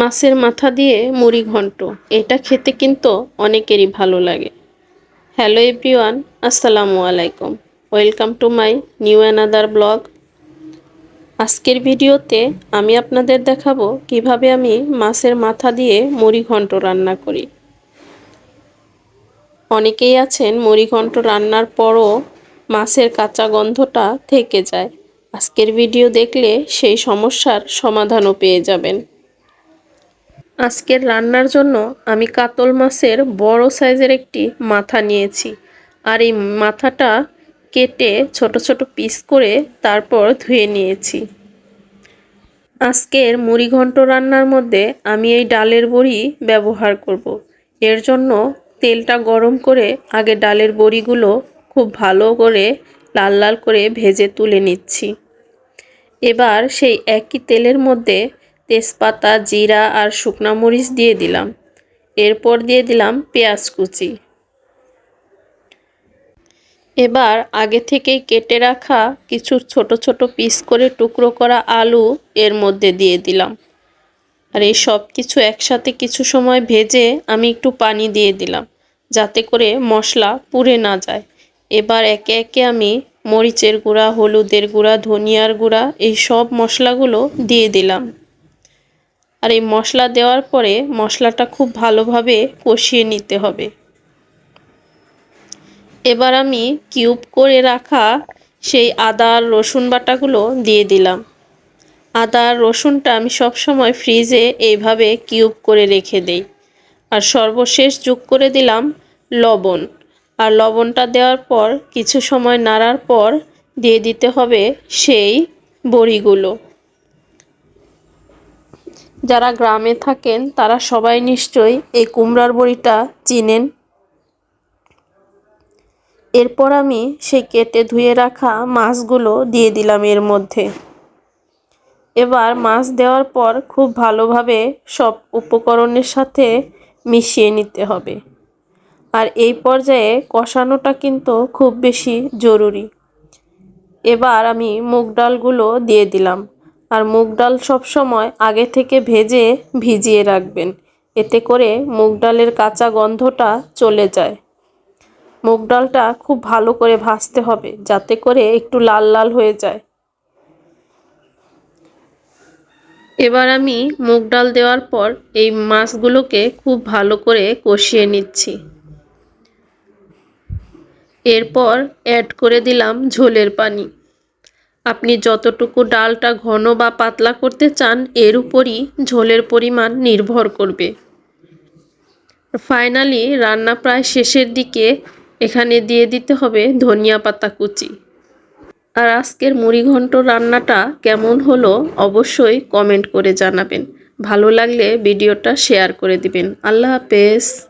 মাছের মাথা দিয়ে মুড়ি ঘন্ট। এটা খেতে কিন্তু অনেকেরই ভালো লাগে। হ্যালো এভরিওয়ান, আসসালামু আলাইকুম। Welcome to my new another blog. আজকের ভিডিওতে আমি আপনাদের দেখাবো কীভাবে আমি মাছের মাথা দিয়ে মুড়ি ঘন্ট রান্না করি। অনেকেই আছেন মুড়ি ঘন্ট রান্নার পরও মাছের কাঁচা গন্ধটা থেকে যায়। আজকের ভিডিও দেখলে সেই সমস্যার সমাধানও পেয়ে যাবেন। আজকের রান্নার জন্য আমি কাতল মাছের বড় সাইজের একটি মাথা নিয়েছি। আর এই মাথাটা কেটে ছোট ছোট পিস করে তারপর ধুয়ে নিয়েছি। আজকের মুড়ি ঘন্ট রান্নার মধ্যে আমি এই ডালের বড়ি ব্যবহার করব। এর জন্য তেলটা গরম করে আগে ডালের বড়িগুলো খুব ভালো করে লাল লাল করে ভেজে তুলে নিচ্ছি। এবার সেই একই তেলের মধ্যে তেজপাতা, জিরা আর শুকনা মরিচ দিয়ে দিলাম। এরপর দিয়ে দিলাম পেঁয়াজ কুচি। এবার আগে থেকেই কেটে রাখা কিছু ছোট ছোট পিস করে টুকরো করা আলু এর মধ্যে দিয়ে দিলাম। আর এই সব কিছু একসাথে কিছু সময় ভেজে আমি একটু পানি দিয়ে দিলাম, যাতে করে মশলা পুড়ে না যায়। এবার একে একে আমি মরিচের গুঁড়া, হলুদের গুঁড়া, ধনিয়ার গুঁড়া, এই সব মশলাগুলো দিয়ে দিলাম। আর এই মশলা দেওয়ার পরে মশলাটা খুব ভালোভাবে কষিয়ে নিতে হবে। এবার আমি কিউব করে রাখা সেই আদা আর রসুন বাটাগুলো দিয়ে দিলাম। আদা আর রসুনটা আমি সব সময় ফ্রিজে এইভাবে কিউব করে রেখে দেই। আর সর্বশেষ যোগ করে দিলাম লবণ। আর লবণটা দেওয়ার পর কিছু সময় নাড়ার পর দিয়ে দিতে হবে সেই বড়িগুলো। যারা গ্রামে থাকেন, তারা সবাই নিশ্চয়ই এই কুমড়ার বড়িটা চিনেন। এরপর আমি সেই কেটে ধুয়ে রাখা মাছগুলো দিয়ে দিলাম এর মধ্যে। এবার মাছ দেওয়ার পর খুব ভালোভাবে সব উপকরণের সাথে মিশিয়ে নিতে হবে। আর এই পর্যায়ে কষানোটা কিন্তু খুব বেশি জরুরি। এবার আমি মুগ ডালগুলো দিয়ে দিলাম। আর মুগ ডাল সবসময় আগে থেকে ভেজে ভিজিয়ে রাখবেন। এতে করে মুগ ডালের কাঁচা গন্ধটা চলে যায়। মুগ ডালটা খুব ভালো করে ভাজতে হবে যাতে করে একটু লাল লাল হয়ে যায়। এবার আমি মুগ ডাল দেওয়ার পর এই মাছগুলোকে খুব ভালো করে কষিয়ে নিচ্ছি। এরপর অ্যাড করে দিলাম ঝোলের পানি। আপনি যতটুকু ডালটা ঘন বা পাতলা করতে চান, এর উপরই ঝোলের পরিমাণ নির্ভর করবে। ফাইনালি, রান্না প্রায় শেষের দিকে এখানে দিয়ে দিতে হবে ধনিয়া পাতা কুচি। আর আজকের মুড়িঘণ্ট রান্নাটা কেমন হলো অবশ্যই কমেন্ট করে জানাবেন। ভালো লাগলে ভিডিওটা শেয়ার করে দিবেন। আল্লাহ হাফেজ।